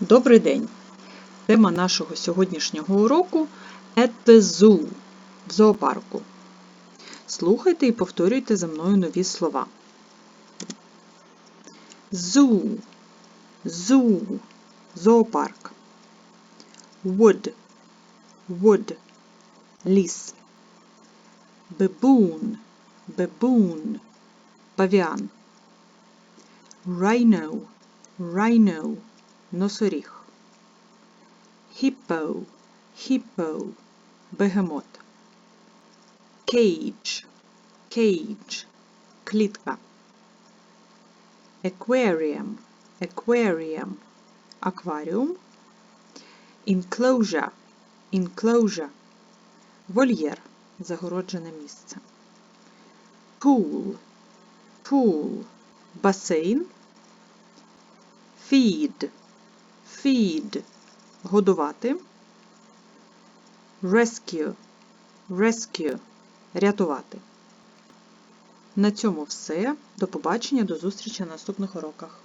Добрий день! Тема нашого сьогоднішнього уроку Zoo в зоопарку. Слухайте і повторюйте за мною нові слова. Zoo, zoo, зоопарк. Wood, wood, ліс. Baboon, baboon, павіан. Rhino, rhino, носоріг. Hippo, hippo, бегемот. Cage, cage, клітка. Aquarium, aquarium, акваріум. Enclosure, enclosure, вольєр, загороджене місце. Pool, pool, басейн. Feed, feed, годувати. Rescue, rescue, рятувати. На цьому все. До побачення, до зустрічі на наступних уроках.